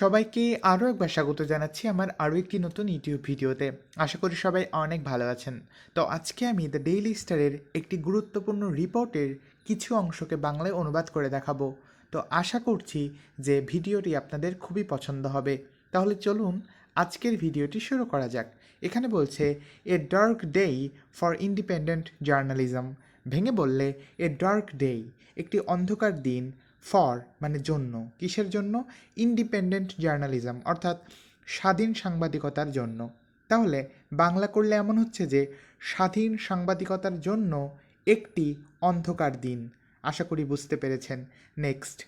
সবাইকে আরও একবার স্বাগত জানাচ্ছি আমার আরও একটি নতুন ইউটিউব ভিডিওতে। আশা করি সবাই অনেক ভালো আছেন। তো আজকে আমি দ্য ডেইলি স্টারের একটি গুরুত্বপূর্ণ রিপোর্টের কিছু অংশকে বাংলায় অনুবাদ করে দেখাবো। তো আশা করছি যে ভিডিওটি আপনাদের খুবই পছন্দ হবে। তাহলে চলুন আজকের ভিডিওটি শুরু করা যাক। এখানে বলছে a dark day for independent journalism ভেঙে বললে এ ডার্ক ডেই একটি অন্ধকার দিন ফর মানে জন্য, কিসের জন্য? ইন্ডিপেন্ডেন্ট জার্নালিজম অর্থাৎ স্বাধীন সাংবাদিকতার জন্য। তাহলে বাংলা করলে এমন হচ্ছে যে, স্বাধীন সাংবাদিকতার জন্য একটি অন্ধকার দিন। আশা করি বুঝতে পেরেছেন। নেক্সট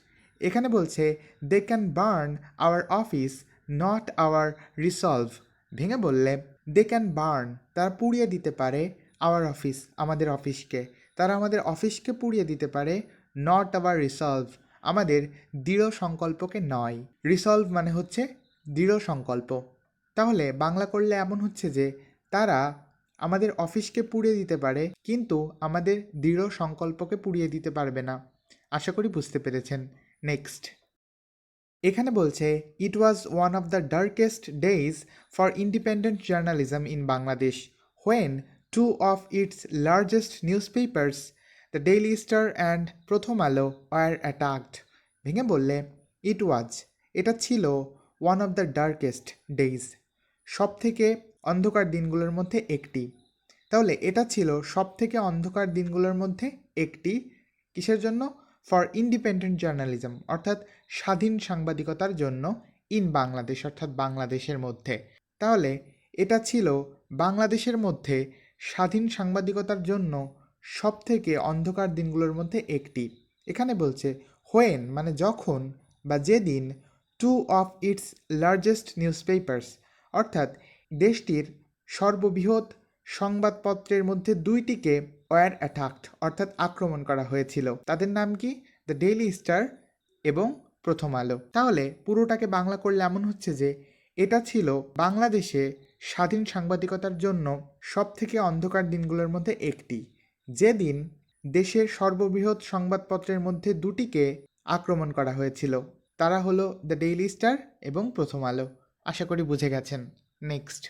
এখানে বলছে they can burn our office not our resolve ভেঙে বললে দে ক্যান বার্ন তারা পুড়িয়ে দিতে পারে আওয়ার অফিস আমাদের অফিসকে তারা আমাদের অফিসকে পুড়িয়ে দিতে পারে নট আওয়ার রিসলভ আমাদের দৃঢ় সংকল্পকে নয়। রিসলভ মানে হচ্ছে দৃঢ় সংকল্প। তাহলে বাংলা করলে এমন হচ্ছে যে, তারা আমাদের অফিসকে পুড়িয়ে দিতে পারে, কিন্তু আমাদের দৃঢ় সংকল্পকে পুড়িয়ে দিতে পারবে না। আশা করি বুঝতে পেরেছেন। নেক্সট এখানে বলছে it was one of the darkest days for independent journalism in Bangladesh when two of its largest newspapers the daily star and Prothom Alo R attacked ভেঙে বললে ইট ওয়াজ এটা ছিল one of the darkest days সব থেকে অন্ধকার দিনগুলোর মধ্যে একটি। তাহলে এটা ছিল সব থেকে অন্ধকার দিনগুলোর মধ্যে একটি। কিসের জন্য? ফর ইন্ডিপেন্ডেন্ট জার্নালিজম অর্থাৎ স্বাধীন সাংবাদিকতার জন্য ইন বাংলাদেশ অর্থাৎ বাংলাদেশের মধ্যে। তাহলে এটা ছিল বাংলাদেশের মধ্যে স্বাধীন সাংবাদিকতার জন্য সব থেকে অন্ধকার দিনগুলোর মধ্যে একটি। এখানে বলছে হোয়েন মানে যখন বা যেদিন two of its largest newspapers অর্থাৎ দেশটির সর্ববৃহৎ সংবাদপত্রের মধ্যে দুইটিকে ওয়ার অ্যাটাকড অর্থাৎ আক্রমণ করা হয়েছিল। তাদের নাম কি? দ্য ডেইলি স্টার এবং প্রথম আলো তাহলে পুরোটাকে বাংলা করলে এমন হচ্ছে যে, এটা ছিল বাংলাদেশে স্বাধীন সাংবাদিকতার জন্য সব থেকে অন্ধকার দিনগুলোর মধ্যে একটি। যেদিন দেশের সর্ববৃহৎ সংবাদপত্রের মধ্যে দুটিকে আক্রমণ করা হয়েছিল। তারা হলো দ্য ডেইলি স্টার এবং প্রথম আলো। আশা করি বুঝে গেছেন। নেক্সট।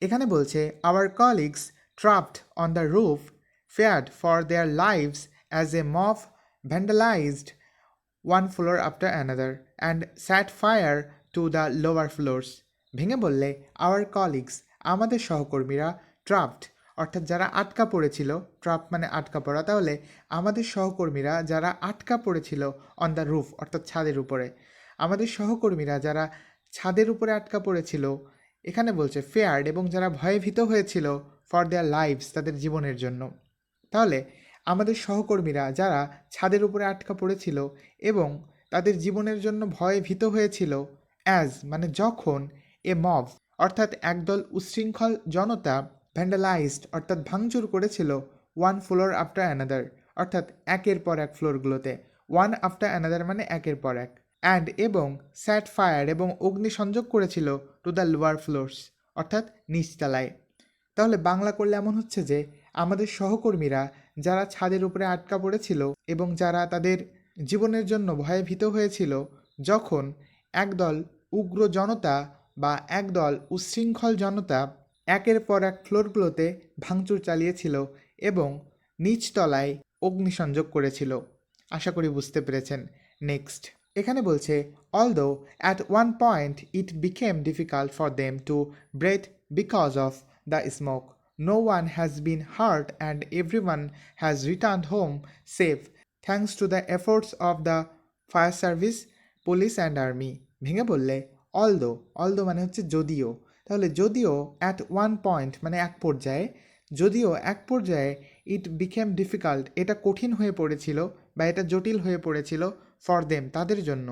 এখানে বলছে our colleagues trapped on the roof feared for their lives as a mob vandalised one floor after another and sat fire to the lower floors ভেঙে বললে আওয়ার কলিগস আমাদের সহকর্মীরা ট্রাপড অর্থাৎ যারা আটকা পড়েছিল ট্রাপ মানে আটকা পড়া, তাহলে আমাদের সহকর্মীরা যারা আটকা পড়েছিল অন দ্য রুফ অর্থাৎ ছাদের উপরে, আমাদের সহকর্মীরা যারা ছাদের উপরে আটকা পড়েছিল, এখানে বলছে ফেয়ার্ড এবং যারা ভয়ে ভীত হয়েছিল ফর দেয়ার লাইভস তাদের জীবনের জন্য। তাহলে আমাদের সহকর্মীরা যারা ছাদের উপরে আটকা পড়েছিল এবং তাদের জীবনের জন্য ভয়ে ভীত হয়েছিল অ্যাজ মানে যখন এ মব অর্থাৎ একদল উচ্ছৃঙ্খল জনতা ভ্যান্ডালাইজড অর্থাৎ ভাঙচুর করেছিল ওয়ান ফ্লোর আফটার অ্যানাদার অর্থাৎ একের পর এক ফ্লোরগুলোতে ওয়ান আফটার অ্যানাদার মানে একের পর এক। অ্যান্ড এবং স্যাট ফায়ার এবং অগ্নিসংযোগ করেছিল টু দ্য লোয়ার ফ্লোরস অর্থাৎ নিচতলায়। তাহলে বাংলা করলে এমন হচ্ছে যে, আমাদের সহকর্মীরা যারা ছাদের উপরে আটকা পড়েছিল এবং যারা তাদের জীবনের জন্য ভয়ে ভীত হয়েছিল, যখন একদল উগ্র জনতা বা একদল উচ্ছৃঙ্খল জনতা একের পর এক ফ্লোরগুলোতে ভাঙচুর চালিয়েছিল এবং নিচতলায় অগ্নিসংযোগ করেছিল। আশা করি বুঝতে পেরেছেন। নেক্সট। এখানে বলছে although at one point it became difficult for them to breath because of the smoke no one has been hurt and everyone has return home safe thanks to the efforts of the fire service police and army ভেঙে বললে although although মানে হচ্ছে যদিও। তাহলে যদিও at one point মানে এক পর্যায়ে, যদিও এক পর্যায়ে ইট বিকেম ডিফিকাল্ট এটা কঠিন হয়ে পড়েছিল বা এটা জটিল হয়ে পড়েছিল ফর দেম তাদের জন্য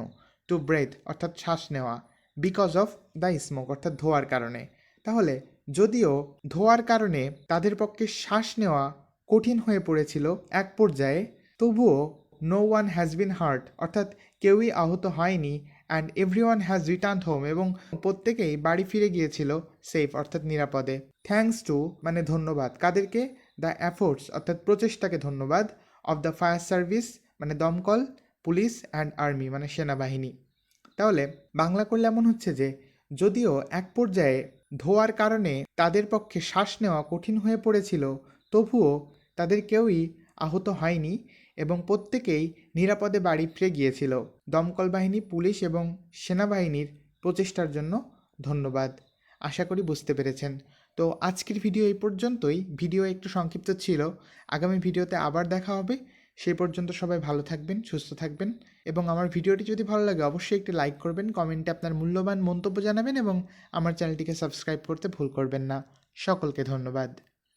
টু ব্রেথ অর্থাৎ শ্বাস নেওয়া বিকজ অফ দ্য স্মোক অর্থাৎ ধোয়ার কারণে। তাহলে যদিও ধোয়ার কারণে তাদের পক্ষে শ্বাস নেওয়া কঠিন হয়ে পড়েছিল এক পর্যায়ে, তবুও no one has been hurt অর্থাৎ কেউই আহত হয়নি and everyone has return home এবং প্রত্যেকেই বাড়ি ফিরে গিয়েছিল সেফ অর্থাৎ নিরাপদে। থ্যাঙ্কস টু মানে ধন্যবাদ, কাদেরকে? দ্য অ্যাফোর্টস অর্থাৎ প্রচেষ্টাকে ধন্যবাদ অফ দ্য ফায়ার সার্ভিস মানে দমকল পুলিশ অ্যান্ড আর্মি মানে সেনাবাহিনী। তাহলে বাংলা করলে এমন হচ্ছে যে, যদিও এক পর্যায়ে ধোয়ার কারণে তাদের পক্ষে শ্বাস নেওয়া কঠিন হয়ে পড়েছিল, তবুও তাদের কেউই আহত হয়নি। এবং প্রত্যেকেই নিরাপদে বাড়ি ফিরে গিয়েছিল। দমকল বাহিনী, পুলিশ এবং সেনাবাহিনীর প্রচেষ্টার জন্য ধন্যবাদ। আশা করি বুঝতে পেরেছেন। তো আজকের ভিডিও এই পর্যন্তই। ভিডিও একটু সংক্ষিপ্ত ছিল। আগামী ভিডিওতে আবার দেখা হবে। সেই পর্যন্ত সবাই ভালো থাকবেন, সুস্থ থাকবেন এবং আমার ভিডিওটি যদি ভালো লাগে অবশ্যই একটি লাইক করবেন, কমেন্টে আপনার মূল্যবান মন্তব্য জানাবেন এবং আমার চ্যানেলটিকে সাবস্ক্রাইব করতে ভুল করবেন না। সকলকে ধন্যবাদ।